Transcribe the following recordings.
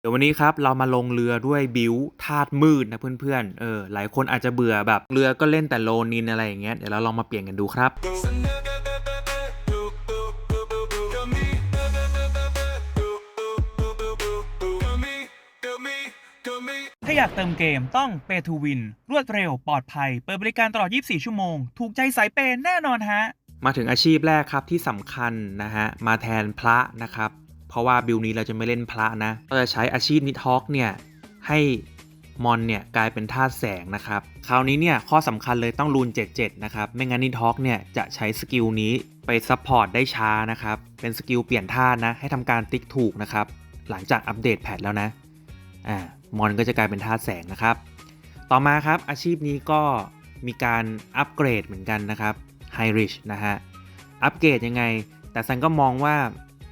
เดี๋ยววันนี้ครับเรามาลงเรือด้วยบิวธาตุมืดนะเพื่อนๆ เออหลายคนอาจจะเบื่อแบบเรือก็เล่นแต่โลนินอะไรอย่างเงี้ยเดี๋ยวเราลองมาเปลี่ยนกันดูครับ ถ้าอยากเติมเกมต้อง Pay to Win รวดเร็วปลอดภัย เปิดบริการตลอด 24 ชั่วโมง ถูกใจสายเปย์แน่นอนฮะ มาถึงอาชีพแรกครับที่สำคัญนะฮะมาแทนพระนะครับ เพราะว่าบิลนี้เราจะไม่เล่นพระนะเราจะใช้อาชีพนิทอกเนี่ยให้มอนเนี่ยกลายเป็นธาตุแสงนะครับ คราวนี้เนี่ยข้อสำคัญเลยต้องรูน 77 นะครับ ไม่งั้นนิทอกเนี่ยจะใช้สกิลนี้ไปซัพพอร์ตได้ช้านะครับ เป็นสกิลเปลี่ยนธาตุนะ ให้ทำการติ๊กถูกนะครับ หลังจากอัปเดตแพทแล้วนะ อ่ามอนก็จะกลายเป็นธาตุแสงนะครับ ต่อมาครับอาชีพนี้ก็มีการอัปเกรดเหมือนกันนะครับ High Rich นะฮะ อัปเกรดยังไง แต่ซันก็มองว่า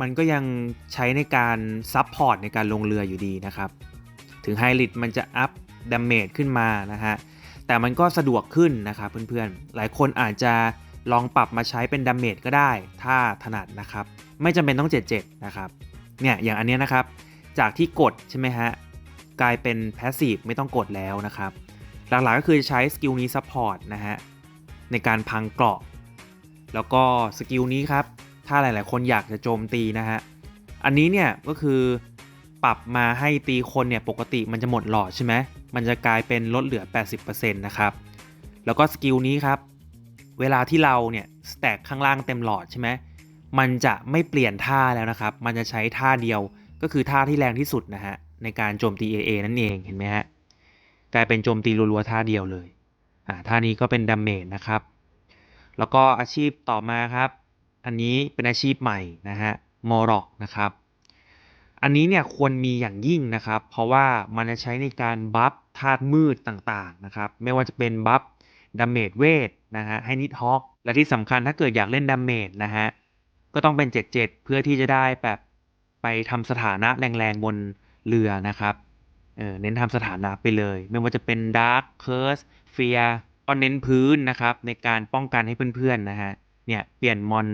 มันก็ยังใช้ในการซับพอร์ตในการลงเรืออยู่ดีนะครับ ถึง High Rich มันจะอัพดาเมจขึ้นมานะฮะ แต่มันก็สะดวกขึ้นนะครับเพื่อนๆ หลายคนอาจจะลองปรับมาใช้เป็นดาเมจก็ได้ ถ้าถนัดนะครับ ไม่จำเป็นต้อง 77 นะครับ เนี่ยอย่างอันเนี้ยนะครับ จากที่กดใช่ไหมฮะ กลายเป็นแพสซีฟไม่ต้องกดแล้วนะครับ หลักๆก็คือใช้สกิลนี้ซัพพอร์ตนะฮะในการพังเกราะ แล้วก็สกิลนี้ครับ ถ้าหลาย ๆ คนอยากจะโจมตีนะฮะ อันนี้เนี่ยก็คือปรับมาให้ตีคนเนี่ยปกติมันจะหมดหลอดใช่ไหม มันจะกลายเป็นลดเหลือ 80%นะครับ แล้วก็สกิลนี้ครับ เวลาที่เราเนี่ยสแต็กข้างล่างเต็มหลอดใช่ไหม มันจะไม่เปลี่ยนท่าแล้วนะครับ มันจะใช้ท่าเดียวก็คือท่าที่แรงที่สุดนะฮะในการโจมตี AA นั่นเองเห็นไหมฮะ กลายเป็นโจมตีรัวๆท่าเดียวเลย อ่าท่านี้ก็เป็นดาเมจนะครับ แล้วก็อาชีพต่อมาครับ อันนี้เป็นอาชีพใหม่นะฮะมอร็อกนะครับอันนี้เนี่ยควรมีอย่างยิ่งนะครับ เพราะว่ามันจะใช้ในการบัฟธาตุมืดต่างๆนะครับไม่ว่าจะเป็นบัฟดาเมจเวทนะฮะให้นิดฮอกและที่สำคัญถ้าเกิดอยากเล่นดาเมจนะฮะก็ต้องเป็น 77 เพื่อที่จะได้แบบไปทำสถานะแรงๆบนเรือนะครับเออเน้นทำสถานะไปเลย ไม่ว่าจะเป็น Dark Curse Fear ก็เน้นพื้นนะครับในการป้องกันให้เพื่อนๆนะฮะเนี่ยเปลี่ยนมอน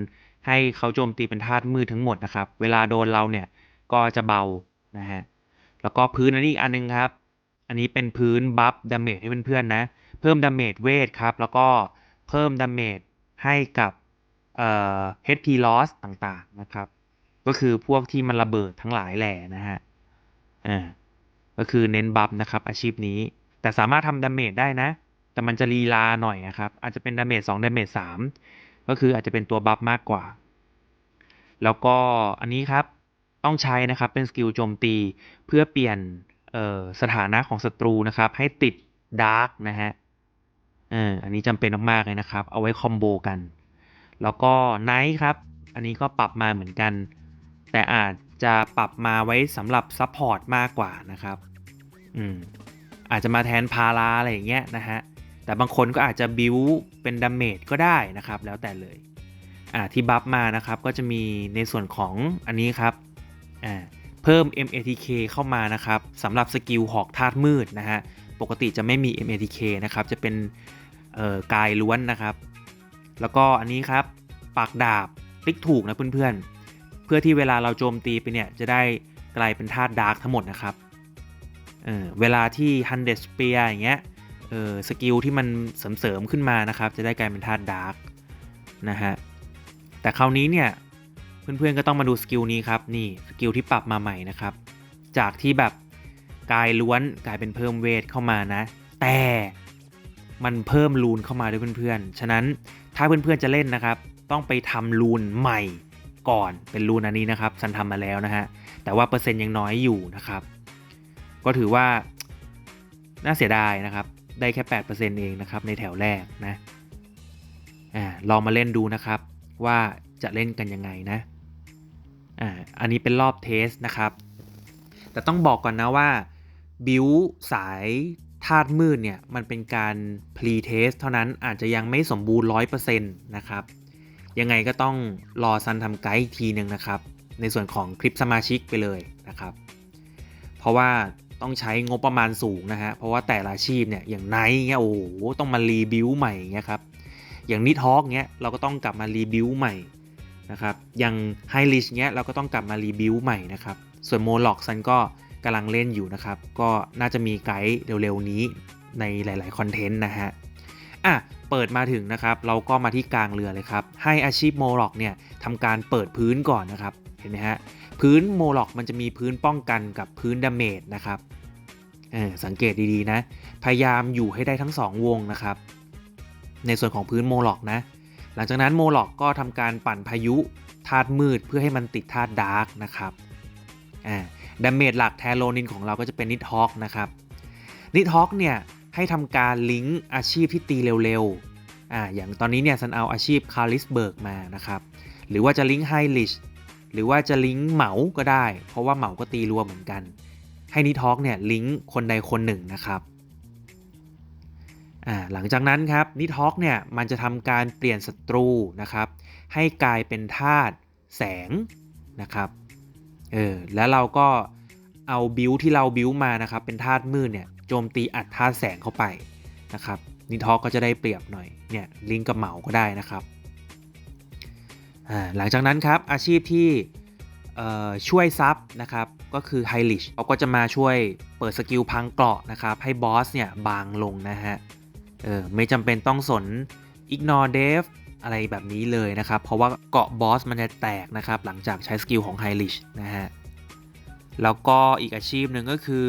ให้เขาโจมตีเป็นธาตุมืดทั้งหมดนะครับ เวลาโดนเราเนี่ยก็จะเบานะฮะแล้วก็พื้นอันนี้อีกอันนึงครับ อันนี้เป็นพื้นบัฟดาเมจให้เพื่อนๆนะ เพิ่มดาเมจเวทครับ แล้วก็เพิ่มดาเมจให้กับเอ่อ HP loss ต่างๆนะครับ ก็คือพวกที่มันระเบิดทั้งหลายแหล่นะฮะอ่าก็คือเน้นบัฟนะครับ อาชีพนี้ แต่สามารถทำดาเมจได้นะ แต่มันจะลีลาหน่อยนะครับ อาจจะเป็นดาเมจ2ดาเมจ3 ก็คืออาจจะเป็นตัวบัฟมากกว่า แล้วก็อันนี้ครับต้องใช้นะครับเป็นสกิลโจมตีเพื่อเปลี่ยนสถานะของศัตรูนะครับ ให้ติดดาร์กนะฮะอันนี้จำเป็นมากๆเลยนะครับ เอาไว้คอมโบกัน แล้วก็ไนท์ครับ อันนี้ก็ปรับมาเหมือนกัน แต่อาจจะปรับมาไว้สำหรับซัพพอร์ตมากกว่านะครับ อืมอาจจะมาแทนพาราอะไรอย่างเงี้ยนะฮะ แต่บางคนก็อาจจะบิวเป็นดาเมจก็ได้นะครับ แล้วแต่เลยอ่าที่บัฟมานะครับก็จะมีในส่วนของอันนี้ครับอ่าเพิ่ม MATK เข้ามานะครับสำหรับสกิลหอกธาตุมืดนะฮะปกติจะไม่มี MATK นะครับจะเป็นเอ่อกายล้วนนะครับ แล้วก็อันนี้ครับปากดาบติ๊กถูกนะเพื่อนๆ เพื่อที่เวลาเราโจมตีไปเนี่ยจะได้กลายเป็นธาตุดาร์กทั้งหมดนะครับเออเวลาที่100 spear อย่างเงี้ย เออสกิลที่มันเสริมๆขึ้นมานะครับ จะได้กลายเป็นธาตุดาร์กนะฮะแต่คราวนี้เนี่ยเพื่อนๆก็ต้องมาดูสกิลนี้ครับนี่สกิลที่ปรับมาใหม่นะครับ จากที่แบบกายล้วนกลายเป็นเพิ่มเวทเข้ามานะ แต่มันเพิ่มรูนเข้ามาด้วยเพื่อนๆ ฉะนั้นถ้าเพื่อนๆจะเล่นนะครับ ต้องไปทำรูนใหม่ก่อนเป็นรูนอันนี้นะครับซันทำมาแล้วนะฮะแต่ว่าเปอร์เซ็นต์ยังน้อยอยู่นะครับ ก็ถือว่าน่าเสียดายนะครับ ได้แค่ 8%เองนะครับในแถวแรกนะอ่าลองมาเล่นดูนะครับว่าจะเล่นกันยังไงนะอ่าอันนี้เป็นรอบเทสนะครับ แต่ต้องบอกก่อนนะว่าบิวสายธาตุมืดเนี่ยมันเป็นการพรีเทสเท่านั้นอาจจะยังไม่สมบูรณ์ 100%นะครับ ยังไงก็ต้องรอซันทำไกด์อีกทีหนึ่งนะครับ ในส่วนของคลิปสมาชิกไปเลยนะครับ เพราะว่า ต้องใช้งบประมาณสูงนะฮะ เพราะว่าแต่ละอาชีพเนี่ยอย่างไนท์เงี้ยโอ้โหต้องมารีบิวใหม่เงี้ยครับ อย่างนิทอกเงี้ยเราก็ต้องกลับมารีบิวใหม่นะครับอย่างไฮลิชเงี้ยเราก็ต้องกลับมารีบิวใหม่นะครับส่วนโมล็อกซันก็กำลังเล่นอยู่นะครับ ก็น่าจะมีไกด์เร็วๆนี้ในหลายๆคอนเทนต์นะฮะอะเปิดมาถึงนะครับ เราก็มาที่กลางเรือเลยครับ ให้อาชีพโมล็อกเนี่ยทำการเปิดพื้นก่อนนะครับ เห็นไหมฮะพื้นโมล็อกมันจะมีพื้นป้องกันกับพื้นดาเมจนะครับสังเกตดีๆนะ พยายามอยู่ให้ได้ทั้ง 2 วงนะครับ ในส่วนของพื้นโมล็อกนะ หลังจากนั้นโมล็อกก็ทำการปั่นพายุธาตุมืดเพื่อให้มันติดธาตุดาร์กนะครับดาเมจหลักแทโลนินของเราก็จะเป็นนิทฮอกนะครับ นิทฮอกเนี่ยให้ทำการลิงก์อาชีพที่ตีเร็วๆออย่างตอนนี้เนี่ยซันเอาอาชีพคาริสเบิร์กมานะครับ หรือว่าจะลิงก์ไฮลิช หรือว่าจะลิงก์เหมาก็ได้ เพราะว่าเหมาก็ตีรัวเหมือนกัน ให้นิทอกเนี่ยลิงก์คนใดคนหนึ่งนะครับอ่าหลังจากนั้นครับนิทอกเนี่ยมันจะทำการเปลี่ยนศัตรูนะครับ ให้กลายเป็นธาตุแสงนะครับเออแล้วเราก็เอาบิวที่เราบิวมานะครับ เป็นธาตุมืดเนี่ยโจมตีอัดธาตุแสงเข้าไปนะครับนิทอกก็จะได้เปรียบหน่อยเนี่ยลิงก์กับเหมาก็ได้นะครับ หลังจากนั้นครับอาชีพที่ช่วยซับนะครับก็คือไฮลิชเขาก็จะมาช่วยเปิดสกิลพังเกราะนะครับให้บอสเนี่ยบางลงนะฮะเออไม่จำเป็นต้องสน ignore dev อะไรแบบนี้เลยนะครับ เพราะว่าเกาะบอสมันจะแตกนะครับ หลังจากใช้สกิลของไฮลิชนะฮะแล้วก็อีกอาชีพหนึ่งก็คือ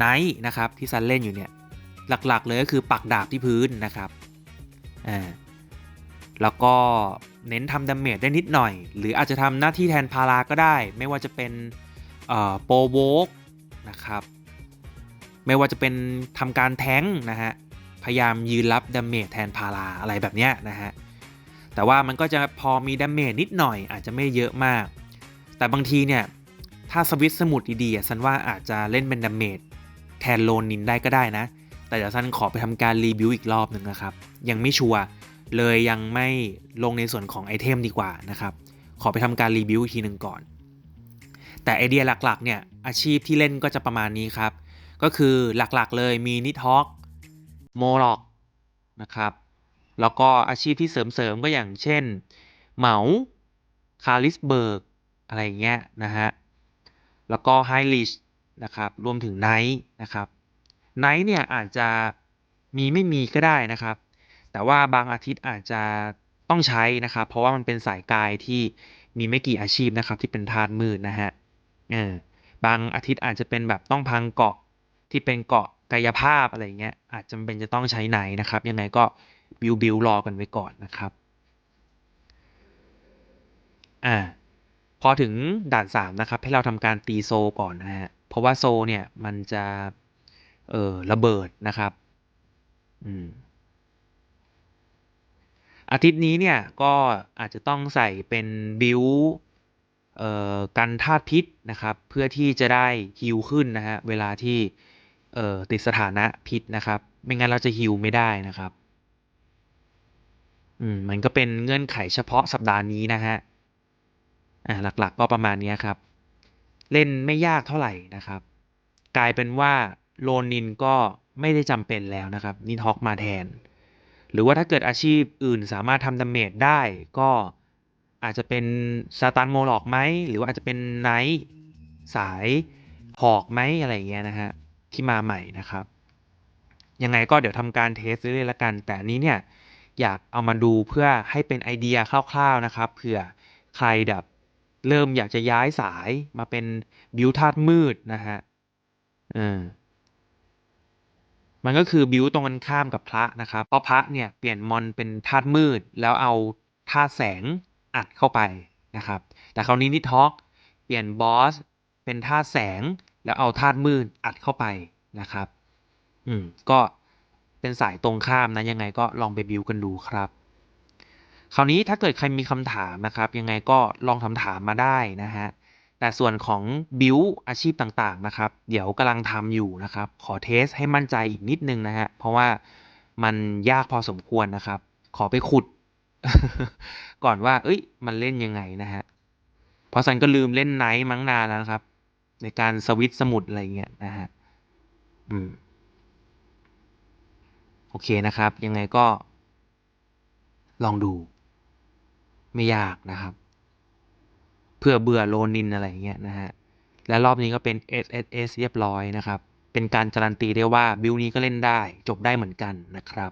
Knight นะครับที่ซันเล่นอยู่เนี่ยหลักๆเลยก็คือปักดาบที่พื้นนะครับอ่าแล้วก็ เน้นทำดาเมจได้นิดหน่อย หรืออาจจะทำหน้าที่แทนพาราก็ได้ ไม่ว่าจะเป็นโปรโวกนะครับ ไม่ว่าจะเป็นทำการแท้งนะฮะ พยายามยืนรับดาเมจแทนพาราอะไรแบบเนี้ยนะฮะ แต่ว่ามันก็จะพอมีดาเมจนิดหน่อย อาจจะไม่เยอะมาก แต่บางทีเนี่ย ถ้าสวิตช์สมุดดีๆอะซันว่าอาจจะเล่นเป็นดาเมจแทนโลนินได้ก็ได้นะ แต่เดี๋ยวซันขอไปทำการรีวิวอีกรอบหนึ่งนะครับ ยังไม่ชัวร์ เลยยังไม่ลงในส่วนของไอเทมดีกว่านะครับ ขอไปทำการรีวิวอีกทีหนึ่งก่อน แต่ไอเดียหลักๆเนี่ยอาชีพที่เล่นก็จะประมาณนี้ครับ ก็คือหลักๆเลยมีนิทฮอก โมล็อกนะครับ แล้วก็อาชีพที่เสริมๆก็อย่างเช่น เหมาคาริสเบิร์กอะไรเงี้ยนะฮะ แล้วก็ไฮลิชนะครับ รวมถึงไนท์นะครับ ไนท์เนี่ยอาจจะมีไม่มีก็ได้นะครับ แต่ว่าบางอาทิตย์อาจจะต้องใช้นะครับ เพราะว่ามันเป็นสายกายที่มีไม่กี่อาชีพนะครับ ที่เป็นธาตุมืดนะฮะเออบางอาทิตย์อาจจะเป็นแบบต้องพังเกาะที่เป็นเกาะกายภาพอะไรเงี้ยอาจจำเป็นจะต้องใช้ไหนนะครับ ยังไงก็บิวบิวรอกันไว้ก่อนนะครับอ่าพอถึงด่าน3นะครับให้เราทำการตีโซก่อนนะฮะเพราะว่าโซเนี่ยมันจะเออระเบิดนะครับอืม อาทิตย์นี้เนี่ยก็อาจจะต้องใส่เป็นบิวกันธาตุพิษนะครับ เพื่อที่จะได้ฮิลขึ้นนะฮะเวลาที่ติดสถานะพิษนะครับ ไม่งั้นเราจะฮิลไม่ได้นะครับอืมมันก็เป็นเงื่อนไขเฉพาะสัปดาห์นี้นะฮะอ่าหลักๆก็ประมาณนี้ครับ เล่นไม่ยากเท่าไหร่นะครับ กลายเป็นว่าโลนินก็ไม่ได้จำเป็นแล้วนะครับนิทอกมาแทน รือว่าถ้าเกิดอาชีพอื่นสามารถทำดาเมจได้ก็อาจจะเป็นซาตานโมลอกไหม หรือว่าอาจจะเป็นไนท์สายหอกไหมอะไรอย่างเงี้ยนะฮะที่มาใหม่นะครับ ยังไงก็เดี๋ยวทำการเทสเรื่อยๆละกัน แต่นี้เนี่ยอยากเอามาดูเพื่อให้เป็นไอเดียคร่าวๆนะครับเผื่อใครแบบเริ่มอยากจะย้ายสายมาเป็นบิวธาตุมืดนะฮะเออ มันก็คือบิวตรงกันข้ามกับพระนะครับ เพราะพระเนี่ยเปลี่ยนมอนเป็นธาตุมืด แล้วเอาธาตุแสงอัดเข้าไปนะครับ แต่คราวนี้นิทอกเปลี่ยนบอสเป็นธาตุแสง แล้วเอาธาตุมืดอัดเข้าไปนะครับ อืม ก็เป็นสายตรงข้ามนะยังไงก็ลองไปบิวกันดูครับคราวนี้ถ้าเกิดใครมีคำถามนะครับ ยังไงก็ลองคำถามมาได้นะฮะ แต่ส่วนของบิวอาชีพต่างๆนะครับ เดี๋ยวกำลังทำอยู่นะครับ ขอเทสให้มั่นใจอีกนิดนึงนะฮะ เพราะว่ามันยากพอสมควรนะครับ ขอไปขุด ก่อนว่า เอ้ย มันเล่นยังไงนะฮะ เพราะซันก็ลืมเล่นไนท์มั้งนานแล้วครับ ในการสวิตช์สมุดอะไรเงี้ยนะฮะ อืม โอเคนะครับ ยังไงก็ ลองดู ไม่ยากนะครับ เพื่อเบื่อโลนินอะไรอย่างเงี้ยนะฮะ และรอบนี้ก็เป็น SSS เรียบร้อยนะครับ เป็นการการันตีได้ว่าบิลนี้ก็เล่นได้ จบได้เหมือนกันนะครับ